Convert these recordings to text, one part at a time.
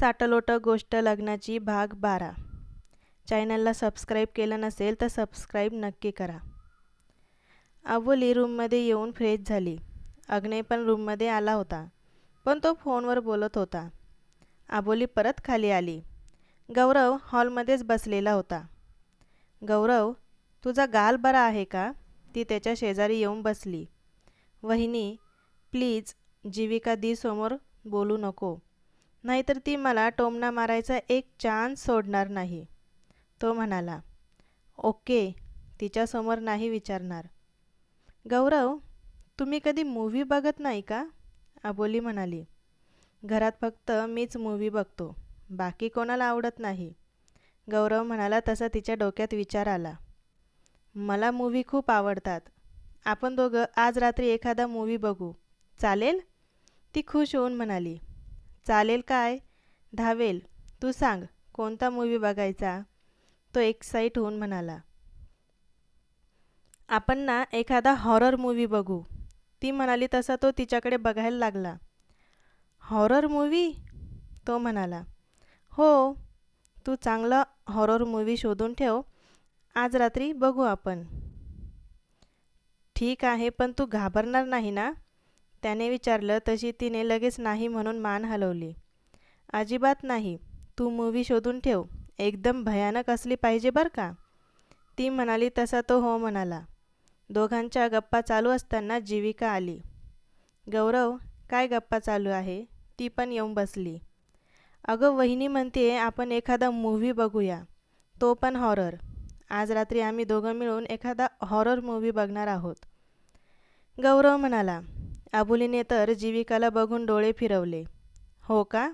साटलोटं गोष्ट लग्नाची भाग बारा. चॅनलला सबस्क्राईब केलं नसेल तर सबस्क्राईब नक्की करा. अबोली रूममध्ये येऊन फ्रेश झाली. अग्ने पण रूममध्ये आला होता पण तो फोनवर बोलत होता. आबोली परत खाली आली. गौरव हॉलमध्येच बसलेला होता. गौरव तुझा गाल बरा आहे का? ती त्याच्या शेजारी येऊन बसली. वहिनी प्लीज जीविका दी समोर बोलू नको. नाहीतर ती मला टोमणा मारायचा एक चान्स सोडणार नाही. तो म्हणाला ओके तिच्यासमोर नाही विचारणार. गौरव तुम्ही कधी मूव्ही बघत नाही का? अबोली म्हणाली. घरात फक्त मीच मूव्ही बघतो बाकी कोणाला आवडत नाही. गौरव म्हणाला तसा तिच्या डोक्यात विचार आला. मला मूव्ही खूप आवडतात. आपण दोघं आज रात्री एखादा मूव्ही बघू. चालेल? ती खुश होऊन म्हणाली. चालेल काय? धावेल. तू सांग कोणता मूव्ही बघायचा? तो एक्साईट होऊन म्हणाला. आपण ना एखादा हॉरर मूवी बघू. ती म्हणाली तसा तो तिच्याकडे बघायला लागला. हॉरर मूव्ही तो म्हणाला. हो तू चांगला हॉरर मूव्ही शोधून ठेव. आज रात्री बघू आपण. ठीक आहे पण तू घाबरणार नाही ना? त्याने विचारलं तशी तिने लगेच नाही म्हणून मान हलवली. अजिबात नाही. तू मूवी शोधून ठेव. एकदम भयानक असली पाहिजे बरं का? ती म्हणाली तसा तो हो म्हणाला. दोघांच्या गप्पा चालू असताना जीविका आली. गौरव काय गप्पा चालू आहे? ती पण येऊन बसली. अगं वहिनी म्हणते आपण एखादा मूव्ही बघूया. तो पण हॉरर आज रात्री आम्ही दोघं मिळून एखादा हॉरर मूव्ही बघणार आहोत. गौरव म्हणाला आबुलीने तर जीविकाला बघून डोळे फिरवले. हो का?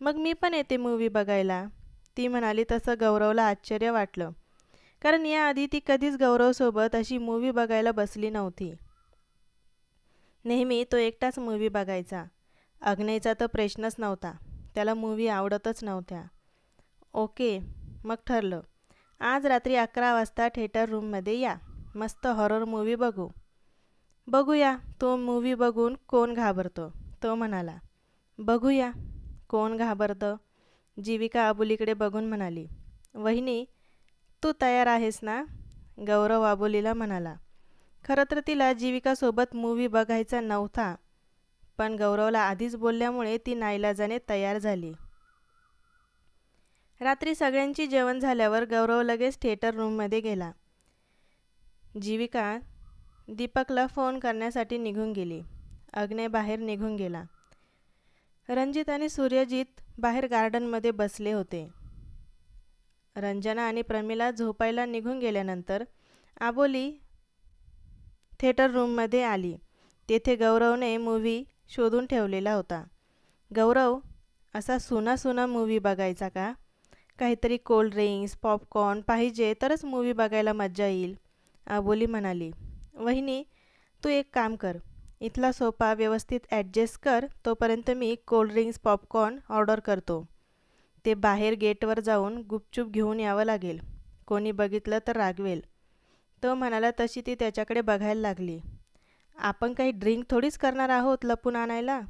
मग मी पण येते मूवी बघायला. ती म्हणाली तसं गौरवला आश्चर्य वाटलं. कारण याआधी ती कधीच गौरवसोबत अशी मूवी बघायला बसली नव्हती. नेहमी तो एकटाच मूवी बघायचा. अग्नेचा तर प्रश्नच नव्हता. त्याला मूवी आवडतच नव्हत्या. ओके मग ठरलं. आज रात्री अकरा वाजता थिएटर रूममध्ये या. मस्त हॉरर मूवी बघू. बघूया तो मूवी बघून कोण घाबरतो? तो म्हणाला बघूया कोण घाबरतं? जीविका आबोलीकडे बघून म्हणाली वहिनी तू तयार आहेस ना? गौरव आबोलीला म्हणाला खरं तर तिला जीविकासोबत मूवी बघायचा नव्हता पण गौरवला आधीच बोलल्यामुळे ती नाईलाजाने तयार झाली. रात्री सगळ्यांची जेवण झाल्यावर गौरव लगेच थिएटर रूममध्ये गेला. जीविका दीपकला फोन करण्यासाठी निघून गेली. अग्नय बाहेर निघून गेला. रणजित आणि सूर्यजित बाहेर गार्डनमध्ये बसले होते. रंजना आणि प्रमिला झोपायला निघून गेल्यानंतर आबोली थिएटर रूममध्ये आली. तेथे गौरवने मूव्ही शोधून ठेवलेला होता. गौरव असा सुना सुना मूव्ही बघायचा का? काहीतरी कोल्ड ड्रिंक्स पॉपकॉर्न पाहिजे तरच मूव्ही बघायला मज्जा येईल आबोली म्हणाली. वहिनी तू एक काम कर. इथला सोपा व्यवस्थित ॲडजस्ट कर तोपर्यंत मी कोल्ड्रिंक्स पॉपकॉर्न ऑर्डर करतो. ते बाहेर गेटवर जाऊन गुपचूप घेऊन यावं लागेल. कोणी बघितलं तर रागवेल. तो म्हणाला तशी ती त्याच्याकडे बघायला लागली. आपण काही ड्रिंक थोडीच करणार आहोत लपून आणायला?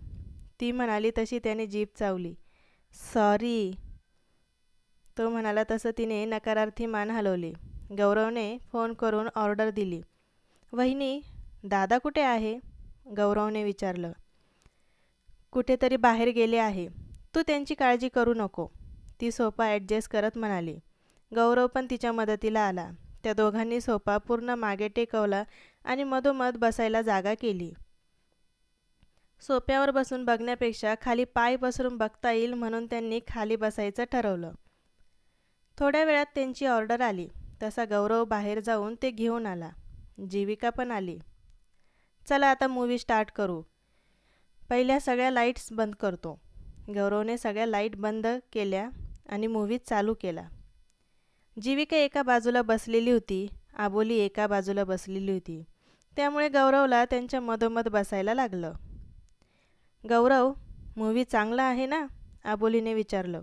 ती म्हणाली तशी त्याने जीप चावली. सॉरी तो म्हणाला तसं तिने नकारार्थी मान हलवली. गौरवने फोन करून ऑर्डर दिली. वहिनी दादा कुठे आहे? गौरवने विचारलं. कुठेतरी बाहेर गेले आहे. तू त्यांची काळजी करू नको. ती सोफा ॲडजस्ट करत म्हणाली. गौरव पण तिच्या मदतीला आला. त्या दोघांनी सोफा पूर्ण मागे टेकवला आणि मधोमध बसायला जागा केली. सोप्यावर बसून बघण्यापेक्षा खाली पाय पसरून बघता येईल म्हणून त्यांनी खाली बसायचं ठरवलं. थोड्या वेळात त्यांची ऑर्डर आली. तसा गौरव बाहेर जाऊन ते घेऊन आला. जीविका पण आली. चला आता मूवी स्टार्ट करू. पहिल्या सगळ्या लाईट्स बंद करतो. गौरवने सगळ्या लाइट बंद केल्या आणि मूवी चालू केला. जीविका एका बाजूला बसलेली होती. आबोली एका बाजूला बसलेली होती. त्यामुळे गौरवला त्यांच्या मधोमध बसायला लागलं. गौरव मूवी चांगला आहे ना? आबोलीने विचारलं.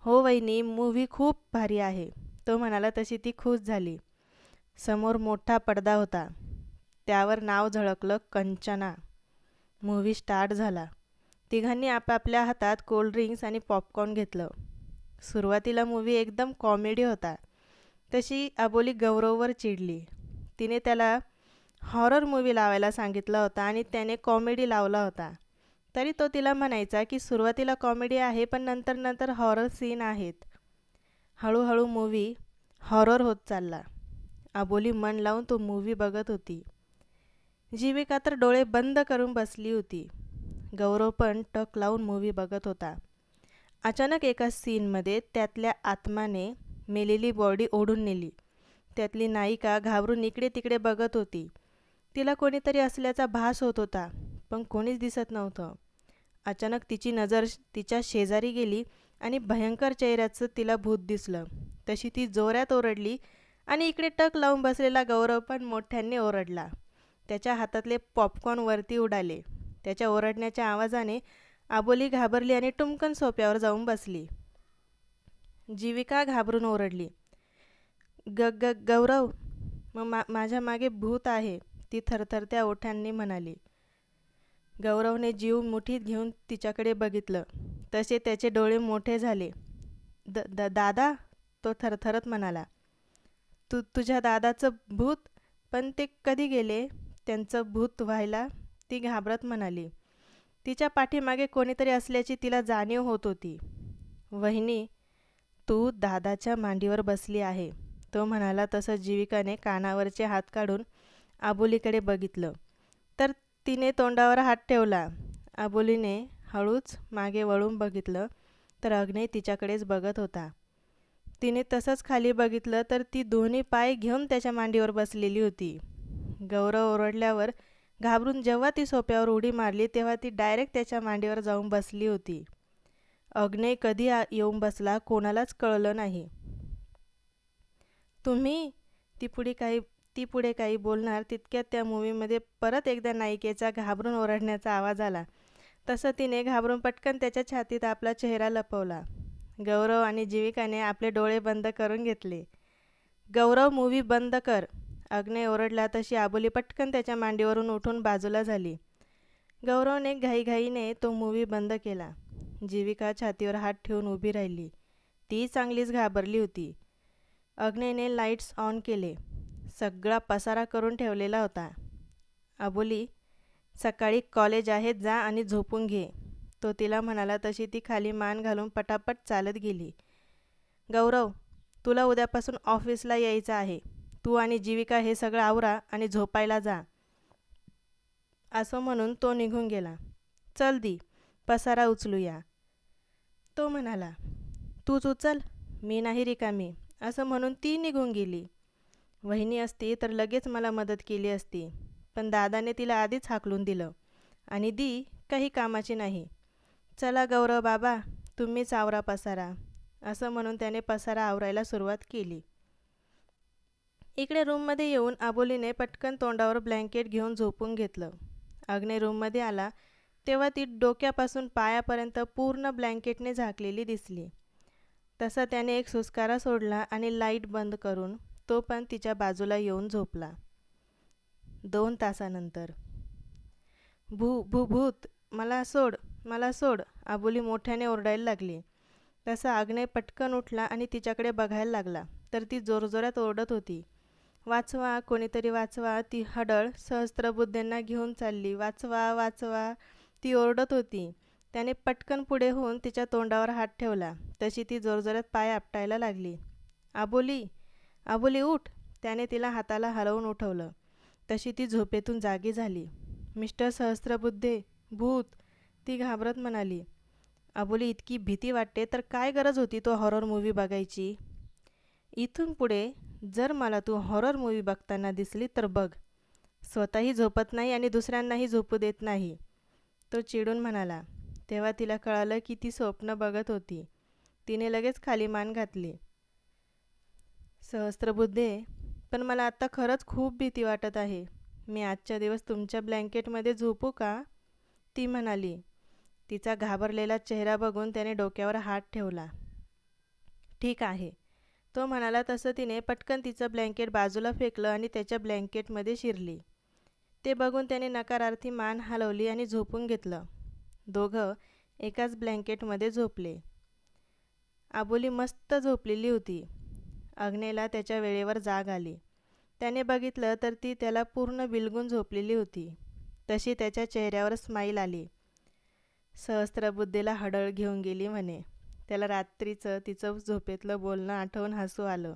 हो वहिनी मूव्ही खूप भारी आहे. तो म्हणाला तशी ती खुश झाली. समोर मोठा पडदा होता. त्यावर नाव झळकलं कंचना. मूव्ही स्टार्ट झाला. तिघांनी आपापल्या हातात कोल्ड्रिंक्स आणि पॉपकॉर्न घेतलं. सुरुवातीला मूव्ही एकदम कॉमेडी होता. तशी अबोली गौरववर चिडली. तिने त्याला हॉरर मूवी लावायला सांगितला होता आणि त्याने कॉमेडी लावला होता. तरी तो तिला म्हणायचा की सुरुवातीला कॉमेडी आहे पण नंतर नंतर हॉरर सीन आहेत. हळूहळू मूवी हॉरर होत चालला. अबोली मन लावून तो मूवी बघत होती. जीविका तर डोळे बंद करून बसली होती. गौरव पण टक लावून मूवी बघत होता. अचानक एका सीनमध्ये त्यातल्या आत्माने मेलेली बॉडी ओढून नेली. त्यातली नायिका घाबरून इकडे तिकडे बघत होती. तिला कोणीतरी असल्याचा भास होत होता पण कोणीच दिसत नव्हतं. अचानक तिची नजर तिच्या शेजारी गेली आणि भयंकर चेहऱ्याचं तिला भूत दिसलं. तशी ती जोऱ्यात ओरडली आणि इकडे टक लावून बसलेला गौरव पण मोठ्यांनी ओरडला. त्याच्या हातातले पॉपकॉर्न वरती उडाले. त्याच्या ओरडण्याच्या आवाजाने आबोली घाबरली आणि टुमकन सोप्यावर जाऊन बसली. जीविका घाबरून ओरडली. ग ग गौरव मग मा माझ्या मागे भूत आहे ती थरथरत्या ओठांनी म्हणाली. गौरवने जीव मुठीत घेऊन तिच्याकडे बघितलं. तसे त्याचे डोळे मोठे झाले. द द दादा तो थरथरत म्हणाला. तू तुझ्या दादाचं भूत. पण ते कधी गेले? त्यांचं भूत व्हायला ती घाबरत म्हणाली. तिच्या पाठीमागे कोणीतरी असल्याची तिला जाणीव होत होती. वहिनी तू दादाच्या मांडीवर बसली आहे. तो म्हणाला तसं जीविकाने कानावरचे हात काढून आबोलीकडे बघितलं. तर तिने तोंडावर हात ठेवला. आबोलीने हळूच मागे वळून बघितलं तर अग्ने तिच्याकडेच बघत होता. तिने तसंच खाली बघितलं तर ती दोन्ही पाय घेऊन त्याच्या मांडीवर बसलेली होती. गौरव ओरडल्यावर घाबरून जेव्हा ती सोप्यावर उडी मारली तेव्हा ती डायरेक्ट त्याच्या मांडीवर जाऊन बसली होती. अग्ने कधी येऊन बसला कोणालाच कळलं नाही. तुम्ही? ती पुढे काही ती पुढे काही बोलणार तितक्यात त्या मूवीमध्ये परत एकदा नायिकेचा घाबरून ओरडण्याचा आवाज आला. तसं तिने घाबरून पटकन त्याच्या छातीत आपला चेहरा लपवला. गौरव आणि जीविकाने आपले डोळे बंद करून घेतले. गौरव मूव्ही बंद कर. अग्ने ओरडला तशी आबोली पटकन त्याच्या मांडीवरून उठून बाजूला झाली. गौरवने घाईघाईने तो मूव्ही बंद केला. जीविका छातीवर हात ठेवून उभी राहिली. ती चांगलीच घाबरली होती. अग्नेने लाईट्स ऑन केले. सगळा पसारा करून ठेवलेला होता. आबोली सकाळी कॉलेज आहे जा आणि झोपून घे. तो तिला म्हणाला तशी ती खाली मान घालून पटापट चालत गेली. गौरव तुला उद्यापासून ऑफिसला यायचं आहे. तू आणि जीविका हे सगळं आवरा आणि झोपायला जा. असं म्हणून तो निघून गेला. चल दी पसारा उचलूया. तो म्हणाला तूच उचल मी नाही रिकामी. असं म्हणून ती निघून गेली. वहिनी असती तर लगेच मला मदत केली असती पण दादाने तिला आधीच हाकलून दिलं आणि दी काही कामाची नाही. चला गौरव बाबा तुम्हीच आवरा पसारा असं म्हणून त्याने पसारा आवरायला सुरुवात केली. इकडे रूममध्ये येऊन आबोलीने पटकन तोंडावर ब्लँकेट घेऊन झोपून घेतलं. अग्ने रूममध्ये आला तेव्हा ती डोक्यापासून पायापर्यंत पूर्ण ब्लँकेटने झाकलेली दिसली. तसा त्याने एक सुस्कारा सोडला आणि लाइट बंद करून तो पण तिच्या बाजूला येऊन झोपला. दोन तासानंतर. भू भू भूत मला सोड. मला सोड. आबोली मोठ्याने ओरडायला लागली. तसा आग्नेय पटकन उठला आणि तिच्याकडे बघायला लागला. तर ती जोरजोरात ओरडत होती. वाचवा कोणीतरी वाचवा ती हडळ सहस्त्रबुद्धेंना घेऊन चालली. वाचवा वाचवा ती ओरडत होती. त्याने पटकन पुढे होऊन तिच्या तोंडावर हात ठेवला. तशी ती जोरजोरात पाय आपटायला लागली. आबोली आबोली उठ. त्याने तिला हाताला हलवून उठवलं. तशी ती झोपेतून जागी झाली. मिस्टर सहस्त्रबुद्धे भूत ती घाबरत म्हणाली अबोली इतकी भीती वाटते तर काय गरज होती तो हॉरर मूवी बघायची? इथून पुढे जर मला तू हॉरर मूवी बघताना दिसली तर बघ. स्वतःही झोपत नाही आणि दुसऱ्यांनाही झोपू देत नाही. तो चिडून म्हणाला. तेव्हा तिला कळालं की ती स्वप्न बघत होती. तिने लगेच खाली मान घातली. सहस्त्रबुद्धे पण मला आत्ता खरंच खूप भीती वाटत आहे. मी आजच्या दिवस तुमच्या ब्लँकेटमध्ये झोपू का? ती म्हणाली. तिचा घाबरलेला चेहरा बघून त्याने डोक्यावर हात ठेवला. ठीक आहे. तो म्हणाला तसं तिने पटकन तिचं ब्लँकेट बाजूला फेकलं आणि त्याच्या ब्लँकेटमध्ये शिरली. ते बघून त्याने नकारार्थी मान हलवली आणि झोपून घेतलं. दोघं एकाच ब्लँकेटमध्ये झोपले. आबोली मस्त झोपलेली होती. अग्नेला त्याच्या वेळेवर जाग आली. त्याने बघितलं तर ती त्याला पूर्ण बिलगून झोपलेली होती. तशी त्याच्या चेहऱ्यावर स्माईल आली. सहस्त्रबुद्धीला हडळ घेऊन गेली म्हणे. त्याला रात्रीचं तिचं झोपेतलं बोलणं आठवून हसू आलं.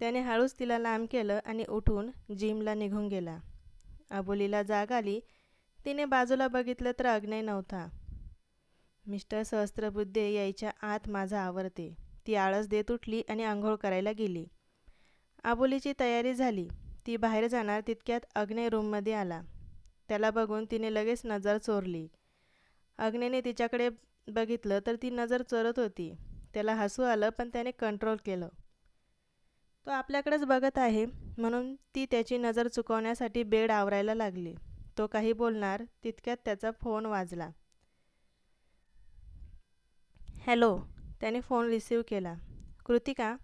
त्याने हळूच तिला लांब केलं आणि उठून जिमला निघून गेला. अबोलीला जाग आली. तिने बाजूला बघितलं तर अग्नय नव्हता. मिस्टर सहस्त्रबुद्धे यायच्या आत माझा आवरते. ती आळस देत उठली आणि आंघोळ करायला गेली. आबोलीची तयारी झाली. ती बाहेर जाणार तितक्यात अग्नय रूममध्ये आला. त्याला बघून तिने लगेच नजर चोरली. अग्नेने तिच्याकडे बघितलं तर ती नजर चोरत होती. त्याला हसू आलं पण त्याने कंट्रोल केलं. तो आपल्याकडेच बघत आहे म्हणून ती त्याची नजर चुकवण्यासाठी बेड आवरायला लागली. तो काही बोलणार तितक्यात त्याचा फोन वाजला. हॅलो त्याने फोन रिसीव केला. कृतिका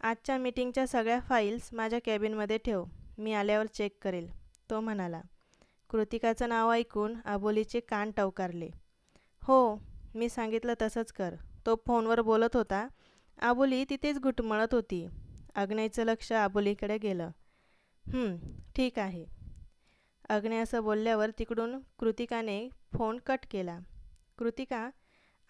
आजच्या मीटिंगच्या सगळ्या फाईल्स माझ्या कॅबिनमध्ये ठेव. मी आल्यावर चेक करेल तो म्हणाला. कृतिकाचं नाव ऐकून अबोलीचे कान टवकारले. हो मी सांगितलं तसंच कर. तो फोनवर बोलत होता. आबोली तिथेच घुटमळत होती. अग्नयचं लक्ष आबोलीकडे गेलं. ठीक आहे. अग्नय असं बोलल्यावर तिकडून कृतिकाने फोन कट केला. कृतिका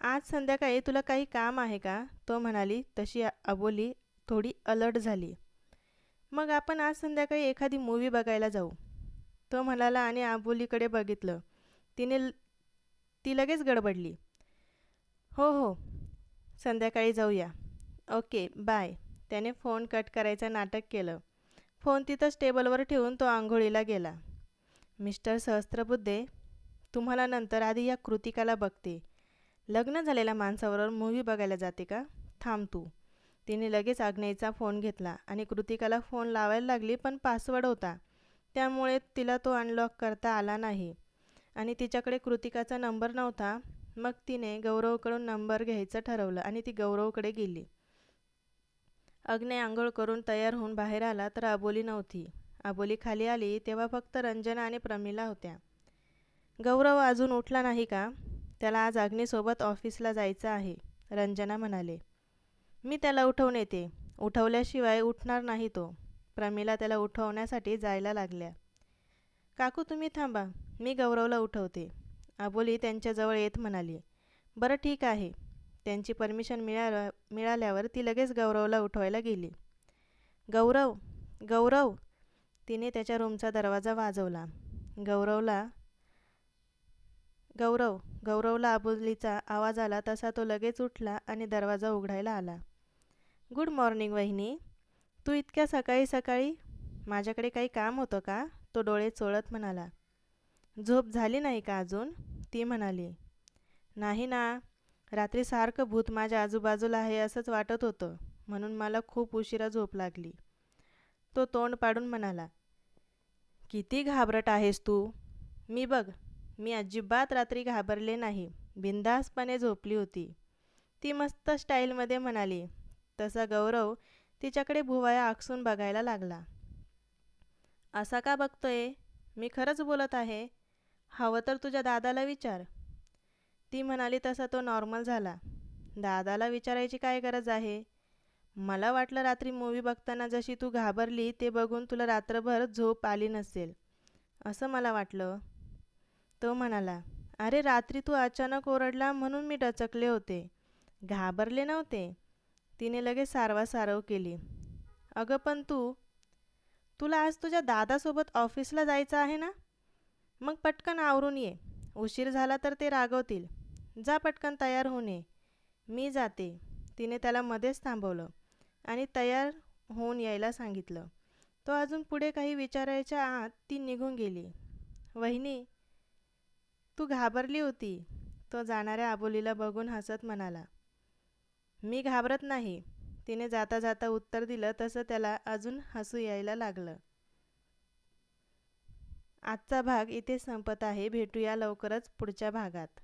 आज संध्याकाळी तुला काही काम आहे का? तो म्हणाली. तशी अबोली थोडी अलर्ट झाली. मग आपण आज संध्याकाळी एखादी मूवी बघायला जाऊ. तो म्हणाला आणि आबोलीकडे बघितलं. तिने ती लगेच गडबडली. हो हो संध्याकाळी जाऊया. Okay bye. त्याने फोन कट करायचं नाटक केलं. फोन तिथंच टेबलवर ठेवून तो आंघोळीला गेला. मिस्टर सहस्त्रबुद्धे तुम्हाला नंतर आधी या कृतिकाला बघते. लग्न झालेल्या माणसाबरोबर मूव्ही बघायला जाते का? थांब तू. तिने लगेच आग्नेयचा फोन घेतला आणि कृतिकाला फोन लावायला लागली पण पासवर्ड होता. त्यामुळे तिला तो अनलॉक करता आला नाही. आणि तिच्याकडे कृतिकाचा नंबर नव्हता. मग तिने गौरवकडून नंबर घ्यायचं ठरवलं आणि ती गौरवकडे गेली. अग्ने आंघोळ करून तयार होऊन बाहेर आला तर आबोली नव्हती. आबोली खाली आली तेव्हा फक्त रंजना आणि प्रमिला होत्या. गौरव अजून उठला नाही का? त्याला आज अग्नीसोबत ऑफिसला जायचं आहे रंजना म्हणाले. मी त्याला उठवून येते. उठवल्याशिवाय उठणार नाही तो. प्रमिला त्याला उठवण्यासाठी जायला लागल्या. काकू तुम्ही थांबा. मी गौरवला उठवते. आबोली त्यांच्याजवळ येत म्हणाली बरं ठीक आहे. त्यांची परमिशन मिळाल्या मिळाल्यावर ती लगेच गौरवला उठवायला गेली. गौरव गौरव. तिने त्याच्या रूमचा दरवाजा वाजवला. गौरवला गौरव गौरवला आबोलीचा आवाज आला तसा तो लगेच उठला आणि दरवाजा उघडायला आला. गुड मॉर्निंग वहिनी. तू इतक्या सकाळी सकाळी माझ्याकडे काही काम होतं का? तो डोळे चोळत म्हणाला. झोप झाली नाही का अजून? ती म्हणाली. नाही ना. रात्री सारखं भूत माझ्या आजूबाजूला आहे असंच वाटत होतं म्हणून मला खूप उशिरा झोप लागली. तो तोंड पाडून म्हणाला. किती घाबरट आहेस तू. मी बघ मी अजिबात रात्री घाबरले नाही बिंदासपणे झोपली होती. ती मस्त स्टाईलमध्ये म्हणाली. तसा गौरव तिच्याकडे भुवया आकसून बघायला लागला. असा का बघतोय? मी खरंच बोलत आहे. हवं तर तुझ्या दादाला विचार. ती म्हणाली तसा तो नॉर्मल झाला. दादाला विचारायची काय गरज आहे? मला वाटलं रात्री मूवी बघताना जशी तू घाबरली ते बघून तुला रात्रभर झोप आली नसेल. असं मला वाटलं. तो म्हणाला अरे रात्री तू अचानक ओरडला म्हणून मी डचकले होते. घाबरले नव्हते. तिने लगेच सारवासारव केली. अगं पण तू तुला आज तुझ्या दादासोबत ऑफिसला जायचं आहे ना? मग पटकन आवरून ये. उशीर झाला तर ते रागवतील. जा पटकन तयार होऊन ये. मी जाते. तिने त्याला मध्येच थांबवलं आणि तयार होऊन यायला सांगितलं. तो अजून पुढे काही विचारायच्या आत ती निघून गेली. वहिनी तू घाबरली होती तो जाणाऱ्या आबोलीला बघून हसत म्हणाला. मी घाबरत नाही. तिने जाता जाता उत्तर दिलं तसं त्याला अजून हसू यायला लागलं. आजचा भाग इथे संपत आहे. भेटूया लवकरच पुढच्या भागात.